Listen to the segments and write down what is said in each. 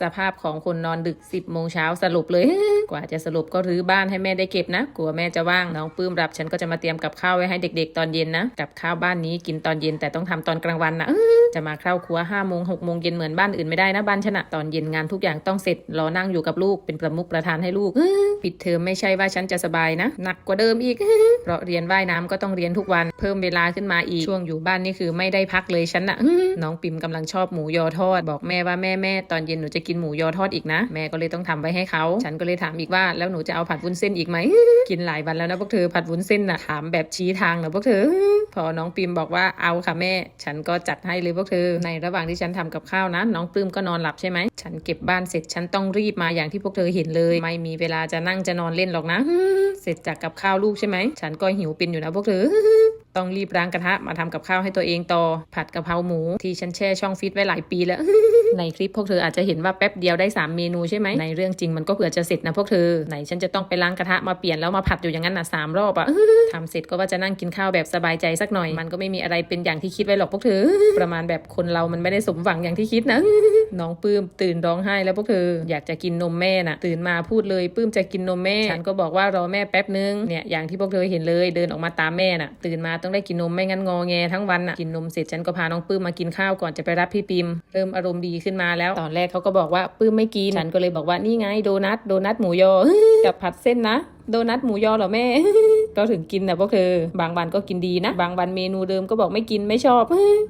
สภาพของคนนอนดึก 10โมงเช้าสรุปเลย กว่าจะสรุปก็รื้อบ้านให้แม่ได้เก็บนะ กลัวแม่จะว่าง น้องปื้มรับฉันก็จะมาเตรียมกับข้าวไว้ให้เด็กๆ ตอนเย็นนะ กับข้าวบ้านนี้กินตอนเย็นแต่ต้องทำตอนกลางวันนะจะมาเข้าครัว5้าโมงหกโมงเย็นเหมือนบ้านอื่นไม่ได้นะบ้านชนะตอนเย็นงานทุกอย่างต้องเสร็จรอนั่งอยู่กับลูกเป็นประมุขประธานให้ลูกปิดเทอมไม่ใช่ว่าฉันจะสบายนะหนักกว่าเดิมอีกเพราะเรียนว่ายน้ำก็ต้องเรียนทุกวัน เพิ่มเวลาขึ้นมาอีกช่วงอยู่บ้านนี่คือไม่ได้พักเลยฉันนะน้องปิมกำลังชอบหมูยอทอด บอกแม่ว่าแม่แม่ตอนเย็นหนูจะกินหมูยอทอดอีกนะ แม่ก็เลยต้องทำไว้ให้เขา ฉันก็เลยถามอีกว่าแล้วหนูจะเอาผัดวุ้นเส้นอีกไหม กินหลายวันแล้วนะพวกเธอผัดวุ้นเส้นน่ะถามแบบชี้ทางนะพวกเธอ พอน้องปิมบอกว่าเอาค่ะแม่ ฉันก็จัดให้เลยพวกเธอ ในระหว่างที่ฉันทำกับข้าวนะ น้องปลื้มก็นอนหลับใช่ไหม ฉันเก็บบ้านเสร็จฉันต้องรีบมาอย่างที่พวกเธอเห็นเลย ไม่มีเวลาจะนั่งจะนอนเล่นหรอกนะ เสร็จจากกับข้าวลูกใช่ไหม ฉันก็หิวเป็นอยู่นะพวกเธอ ต้องรีบล้างกระทะมาทำกับข้าวให้ตัวเองต่อ ผัดกะเพราหมูที่ฉันแช่ช่องฟิตไว้หลายปีแล้ว ในคลิปพวกเธออาจจะเห็นว่าแป๊บเดียวได้ 3 เมนูใช่ไหมในเรื่องจริงมันก็เผื่อจะเสร็จนะพวกเธอไหนฉันจะต้องไปล้างกระทะมาเปลี่ยนแล้วมาผัดอยู่อย่างนั้นนะสามรอบอะทำเสร็จก็ว่าจะนั่งกินข้าวแบบสบายใจสักหน่อย มันก็ไม่มีอะไรเป็นอย่างที่คิดไว้หรอกพวกเธอ ประมาณแบบคนเรามันไม่ได้สมหวังอย่างที่คิดนะน้องปื้มตื่นร้องไห้แล้วพวกเธออยากจะกินนมแม่น่ะ ตื่นมาพูดเลยปื้มจะกินนมแม่ ฉันก็บอกว่ารอแม่แป๊บนึงเนี่ยอย่างที่พวกเธอเห็นเลยเดินออกมาตามแม่น่ะ ตื่นมาต้องได้กินนมไม่งั้นงอแงทั้งวันอะกินนมเสร็จฉันก็พาน้องปื้มมากินข้าวก่อนจะไปรับพี่ปิม เริ่มอารมณ์ดีขึ้นมาแล้วตอนแรกเขาก็บอกว่าปื้มไม่กินฉันก็เลยบอกว่านี่ไงโดนัทโดนัทหมูยอกับผัดเส้นนะ โดนัทหมูยอเหรอแม่ ก็ถึงกินนะพวกเธอ บางวันก็กินดีนะ บางวันเมนูเดิมก็บอกไม่กินไม่ชอบ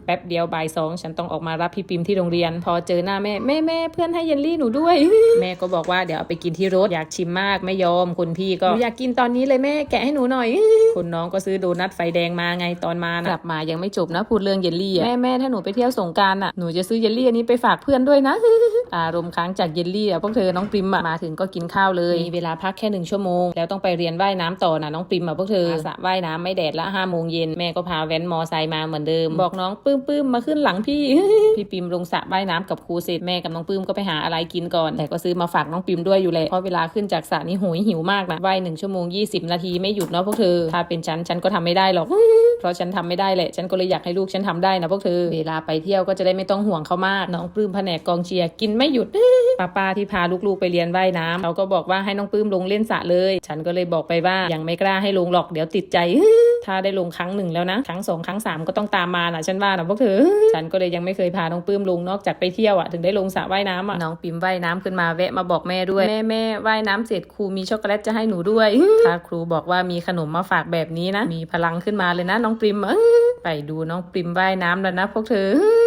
แป๊บเดียวบ่ายสองฉันต้องออกมารับพี่ปิมที่โรงเรียน พอเจอหน้าแม่แม่แม่เพื่อนให้เยลลี่หนูด้วย แม่ก็บอกว่าเดี๋ยวเอาไปกินที่รถอยากชิมมากไม่ยอมคุณพี่ก็หนูอยากกินตอนนี้เลยแม่แกะให้หนูหน่อยคุณน้องก็ซื้อโดนัทไฟแดงมาไงตอนมานะกลับมายังไม่จบนะพูดเรื่องเยลลี่อะแม่แม่ถ้าหนูไปเที่ยวสงกรารอะหนูจะซื้อเยลลี่อันนี้ไปฝากเพื่อนด้วยนะอารมณ์ค้างจากเยลลี่อะพวกเธอน้องปริมอะมาถึงก็กินข้าวเลยมีเวลาพักแค่หนึ่งชั่วโมงแล้วต้องไปเรียนว่ายน้ำต่อนะน้องปริมอะพวกเธอสระว่ายน้ำไม่แดดละห้าโมงเย็นแม่ก็พาแว้นมอไซค์มาเหมือนเดิม บอกน้องปื้มปื้มมาขึ้นหลังพี่ พี่ปิมลงสระว่ายน้ำกับครูเสร็จแม่กับน้องปื้มก็ไปหาอะไรกินก่อน แต่ก็ซื้อมาฝากน้องปิมด้วยอยู่แหละเพราะเวลาขึ้นจากสระนี่โหยหิวมากนะว่ายหนึ่งชั่วโมงยี่สิบนาทีไม่หยุดเนาะพวกเธอถ้าเป็นฉันฉันก็ทำไม่ได้หรอกเพราะฉันทำไม่ได้แหละ ฉันก็เลยอยากให้ลูกฉันทำได้นะพวกเธอ เวลาไปเที่ยวก็จะได้ไม่ต้องห่วงเขามาก น้องปลื้มแผนกกองเชียร์กินไม่หยุดป้าป้าที่พาลูกๆไปเรียนว่ายน้ำเขาก็บอกว่าให้น้องปลื้มลงเล่นสระเลย ฉันก็เลยบอกไปว่ายังไม่กล้าให้ลงหรอกเดี๋ยวติดใจ ถ้าได้ลงครั้งหนึ่งแล้วนะครั้งสองครั้งสามก็ต้องตามมานะฉันว่านะพวกเธอ ฉันก็เลยยังไม่เคยพาน้องปลื้มลงนอกจากไปเที่ยวอะถึงได้ลงสระว่ายน้ำอะน้องปิมว่ายน้ำขึ้นมาแวะมาบอกแม่ด้วยแม่แม่ว่ายน้ำเสร็จครูมีช็อกโกแลตจะให้หนูด้วยถ้าครูบอกว่ามีขนมมาฝากแบบนี้นะ มีพลังขึ้นมาเลยนะน้องปริมเอ้ยไปดูน้องปริมว่ายน้ำแล้วนะพวกเธอ